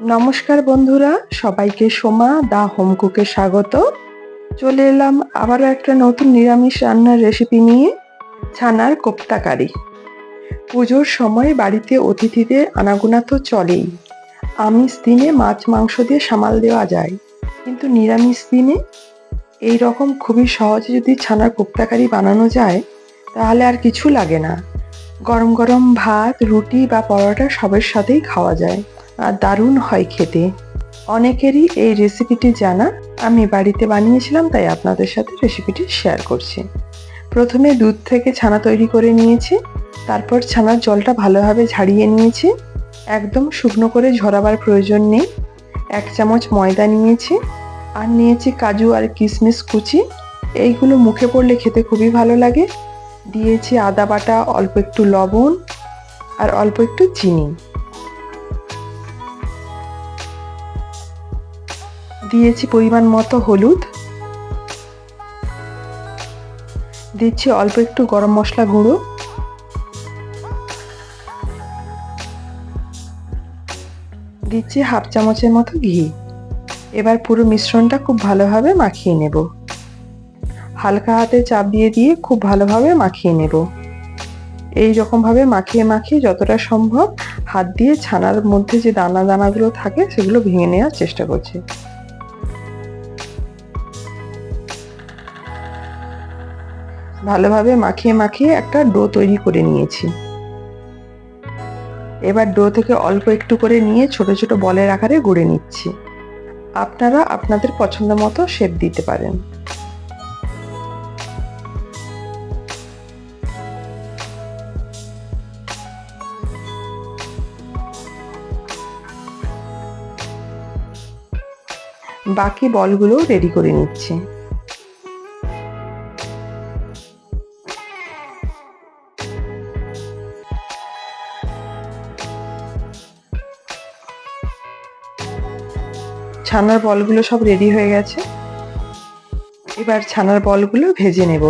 নমস্কার বন্ধুরা, সবাইকে সোমা দা হোম কুকে স্বাগত। চলে এলাম আবারও একটা নতুন নিরামিষ রান্নার রেসিপি নিয়ে, ছানার কোপ্তা কারি পুজোর সময় বাড়িতে অতিথিদের আনাগোনা তো চলেই। আমিষ দিনে মাছ মাংস দিয়ে সামাল দেওয়া যায়, কিন্তু নিরামিষ দিনে এই রকম খুবই সহজে যদি ছানার কোপ্তা কারি বানানো যায়, তাহলে আর কিছু লাগে না। গরম গরম ভাত, রুটি বা পরোটা সবের সাথেই খাওয়া যায়। দারুণ হয় খেতে। অনেকেরই এই রেসিপিটি জানা আমি বাড়িতে বানিয়েছিলাম, তাই আপনাদের সাথে রেসিপিটি শেয়ার করছি। প্রথমে দুধ থেকে ছানা তৈরি করে নিয়েছি, তারপর ছানার জলটা ভালোভাবে ঝাড়িয়ে নিয়েছি। একদম শুকনো করে ঝরাবার প্রয়োজন নেই। এক চামচ ময়দা নিয়েছি আর নিয়েছি কাজু আর কিশমিশ কুচি। এইগুলো মুখে পড়লে খেতে খুবই ভালো লাগে। দিয়েছি আদা বাটা, অল্প একটু লবণ আর অল্প একটু চিনি। দিয়েছি পরিমাণ মতো হলুদ। দিচ্ছি অল্প একটু গরম মশলা গুঁড়ো। দিচ্ছি হাফ চামচের মতো ঘি। এবার পুরো মিশ্রণটা খুব ভালোভাবে মাখিয়ে নেব। হালকা হাতে চাপ দিয়ে দিয়ে খুব ভালোভাবে মাখিয়ে নেব। এই রকমভাবে মাখিয়ে মাখিয়ে যতটা সম্ভব হাত দিয়ে ছানার মধ্যে যে দানা দানাগুলো থাকে সেগুলো ভেঙে নেওয়ার চেষ্টা করছি। ভালোভাবে মাখিয়ে মাখিয়ে একটা ডো তৈরি করে নিয়েছি। এবার ডো থেকে অল্প একটু করে নিয়ে ছোট ছোট বলের আকারে গড়ে নিচ্ছি। আপনারা আপনাদের পছন্দ মতো শেপ দিতে পারেন। বাকি বলগুলো রেডি করে নিচ্ছি। ছানার বলগুলো সব রেডি হয়ে গেছে। এবার ছানার বলগুলো ভেজে নেব।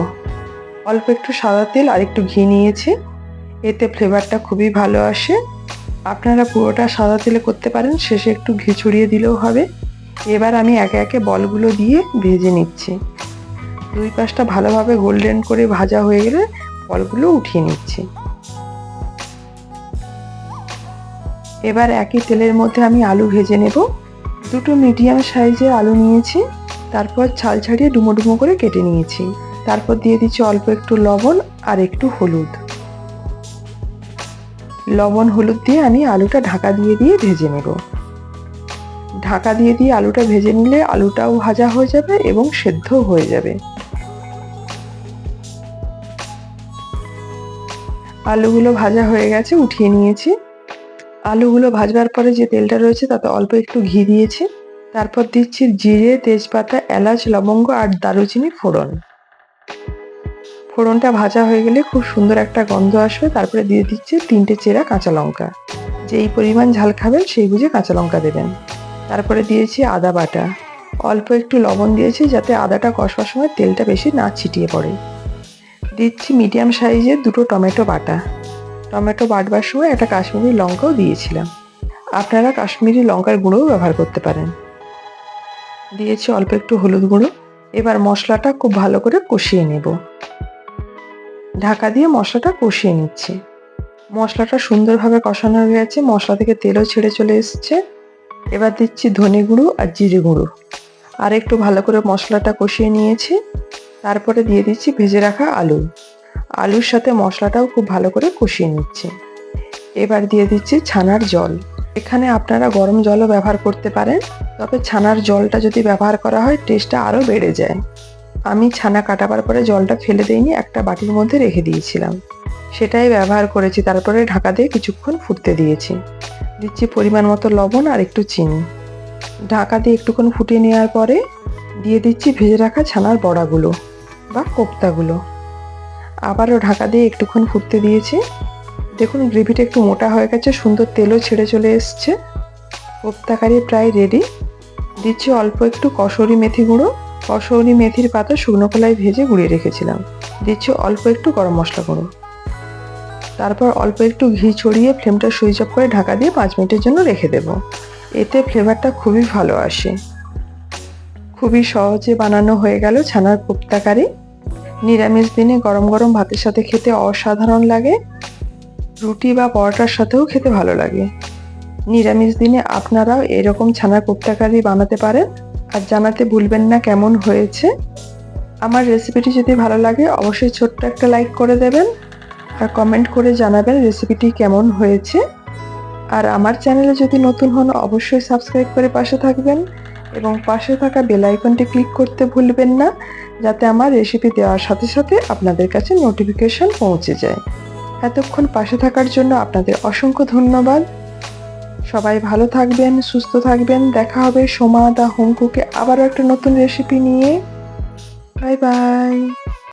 অল্প একটু সাদা তেল আর একটু ঘি নিয়েছি। এতে ফ্লেভারটা খুবই ভালো আসে। আপনারা পুরোটা সাদা তেলে করতে পারেন, শেষে একটু ঘি ছড়িয়ে দিলেও হবে। এবার আমি একে একে বলগুলো দিয়ে ভেজে নিচ্ছি। দুই পাশটা ভালোভাবে গোল্ডেন করে ভাজা হয়ে গেলে বলগুলো উঠিয়ে নিচ্ছি। এবার একই তেলের মধ্যে আমি আলু ভেজে নেব। দুটো মিডিয়াম সাইজের আলু নিয়েছি, তারপর ছাল ছাড়িয়ে ডুমো ডুমো করে কেটে নিয়েছি। তারপর দিয়ে দিচ্ছি অল্প একটু লবণ আর একটু হলুদ। লবণ হলুদ দিয়ে আমি আলুটা ঢাকা দিয়ে দিয়ে ভেজে নেব। ঢাকা দিয়ে দিয়ে আলুটা ভেজে নিলে আলুটাও ভাজা হয়ে যাবে এবং সেদ্ধ হয়ে যাবে। আলুগুলো ভাজা হয়ে গেছে, উঠিয়ে নিয়েছি। আলুগুলো ভাজবার পরে যে তেলটা রয়েছে তাতে অল্প একটু ঘি দিয়েছি। তারপর দিচ্ছি জিরে, তেজপাতা, এলাচ, লবঙ্গ আর দারুচিনি ফোড়ন। ফোড়নটা ভাজা হয়ে গেলে খুব সুন্দর একটা গন্ধ আসবে। তারপরে দিয়ে দিচ্ছি তিনটে চেরা কাঁচা লঙ্কা। যেই পরিমাণ ঝাল খাবেন সেই বুঝে কাঁচা লঙ্কা দেবেন। তারপরে দিয়েছি আদা বাটা। অল্প একটু লবণ দিয়েছি যাতে আদাটা কষবার সময় তেলটা বেশি না ছিটিয়ে পড়ে। দিচ্ছি মিডিয়াম সাইজের দুটো টমেটো বাটা। টমেটো বাটবার সময় একটা কাশ্মীরি লঙ্কাও দিয়েছিলাম। আপনারা কাশ্মীরি লঙ্কার গুঁড়োও ব্যবহার করতে পারেন। দিয়েছি অল্প একটু হলুদ গুঁড়ো। এবার মশলাটা খুব ভালো করে কষিয়ে নেব। ঢাকা দিয়ে মশলাটা কষিয়ে নিচ্ছি। মশলাটা সুন্দরভাবে কষানো হয়ে গেছে। মশলা থেকে তেলও ছেড়ে চলে এসছে। এবার দিচ্ছি ধনে গুঁড়ো আর জিরে গুঁড়ো। আর একটু ভালো করে মশলাটা কষিয়ে নিয়েছি। তারপরে দিয়ে দিচ্ছি ভেজে রাখা আলু। আলুর সাথে মশলাটাও খুব ভালো করে কষিয়ে নিচ্ছে। এবার দিয়ে দিচ্ছি ছানার জল। এখানে আপনারা গরম জলও ব্যবহার করতে পারেন, তবে ছানার জলটা যদি ব্যবহার করা হয় টেস্টটা আরও বেড়ে যায়। আমি ছানা কাটাবার পরে জলটা ফেলে দিইনি, একটা বাটির মধ্যে রেখে দিয়েছিলাম। সেটাই ব্যবহার করেছি, তারপরে ঢাকা দিয়ে কিছুক্ষণ ফুটতে দিয়েছি। দিচ্ছি পরিমাণ মতো লবণ আর একটু চিনি। ঢাকা দিয়ে একটুক্ষণ ফুটিয়ে নেওয়ার পরে দিয়ে দিচ্ছি ভেজে রাখা ছানার বড়াগুলো বা কোপ্তাগুলো। আবারও ঢাকা দিয়ে একটুক্ষণ ফুটতে দিয়েছি। দেখুন, গ্রেভিটা একটু মোটা হয়ে গেছে, সুন্দর তেলও ছেড়ে চলে এসছে। কোপ্তাকারি প্রায় রেডি দিচ্ছি অল্প একটু কসৌরি মেথি গুঁড়ো। কসৌরি মেথির পাতা শুকনো কলায় ভেজে গুঁড়িয়ে রেখেছিলাম। দিচ্ছি অল্প একটু গরম মশলা গুঁড়ো। তারপর অল্প একটু ঘি ছড়িয়ে ফ্লেমটা সুইচ অফ করে ঢাকা দিয়ে পাঁচ মিনিটের জন্য রেখে দেব। এতে ফ্লেভারটা খুবই ভালো আসে। খুবই সহজে বানানো হয়ে গেল ছানার কোপ্তা কারি নিরামিষ দিনে গরম গরম ভাতের সাথে খেতে অসাধারণ লাগে। রুটি বা পরোটার সাথেও খেতে ভালো লাগে। নিরামিষ দিনে আপনারাও এরকম ছানা কোপ্তা কারি বানাতে পারেন। আর জানাতে ভুলবেন না কেমন হয়েছে। আমার রেসিপিটি যদি ভালো লাগে, অবশ্যই ছোট্ট একটা লাইক করে দেবেন। আর কমেন্ট করে জানাবেন রেসিপিটি কেমন হয়েছে। আর আমার চ্যানেলে যদি নতুন হন, অবশ্যই সাবস্ক্রাইব করে পাশে থাকবেন। এবং পাশে থাকা বেল আইকনটি ক্লিক করতে ভুলবেন না। যাতে আমার রেসিপি দেওয়ার সাথে সাথে আপনাদের কাছে নোটিফিকেশন পৌঁছে যায়। এতক্ষণ পাশে থাকার জন্য আপনাদের অসংখ্য ধন্যবাদ। সবাই ভালো থাকবেন, সুস্থ থাকবেন। দেখা হবে সোমা দা হোমকুকে আবারও একটা নতুন রেসিপি নিয়ে। Bye bye.